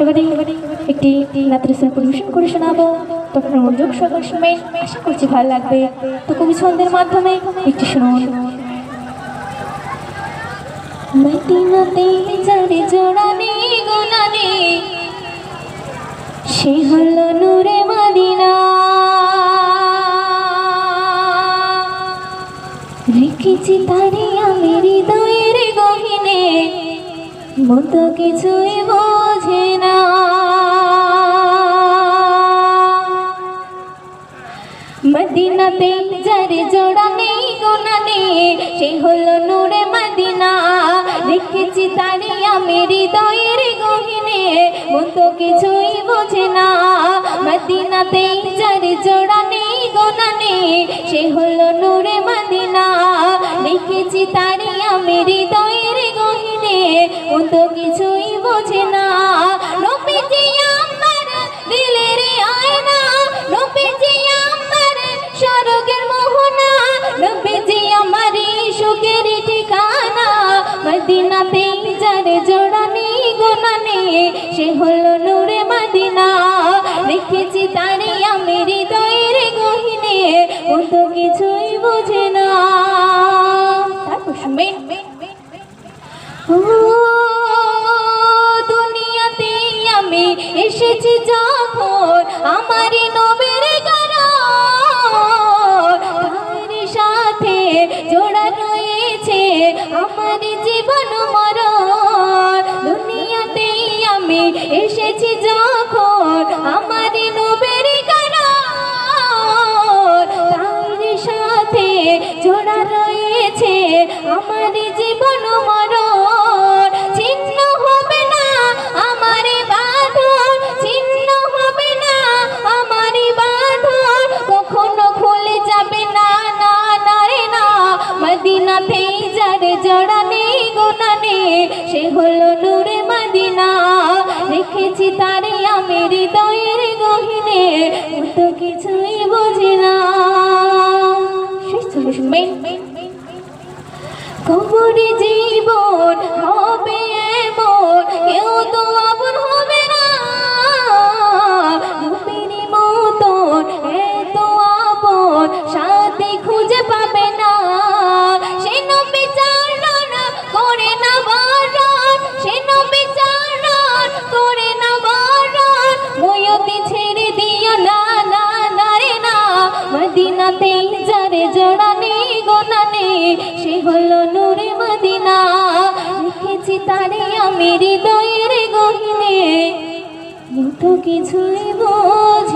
এবারে একটি নাতরসন পরিবেশন করে শোনাবো। তখন মনোযোগ সময় আশা করছি ভালো লাগবে। তো কবি ছন্দের মাধ্যমে একটি শুনুন। সে হলো নূরে মদিনা। আমি গহিনে মতো কিছুই বোঝে মদিনাতে যারে জোড়া নেই গোনা নেই সে হলো নূরে মদিনা। রেখেছি তারে আমি হৃদয়ের গহিনে মতো কিছুই বোঝে না। মদিনাতে যারে জোড়া নেই গোনা নেই সে হলো নূরে মদিনা। রেখেছি তারে আমি হৃদয়ের গহিনে মতো কিছুই বোঝে না। মদিনাতে যারে জোড়ানি নেই সে হলো নূরে মদিনা। দেখেছি তারে আমি হৃদয়ের গহিনে, ও তো কিছুই বোঝে না। তারপর শুনবেন আমার জীবন মরণ। দুনিয়াতে আমি এসেছি যখন আমারই নবীর গানের তার সাথে জোড়া রয়েছে আমার জীবন মরণ। যারে জোড়া নেই গোনা নেই, সে হলো নূরে মাদিনা। রেখেছি তারে আমি হৃদয়ের গহিনে, কত তো মদিনাতে যারে জড়ানি নেই গোনা নেই সে হলো নূরে মদিনা। লিখেছি তারে আমি হৃদয়ের গহিনে। তো কিছুই বোঝে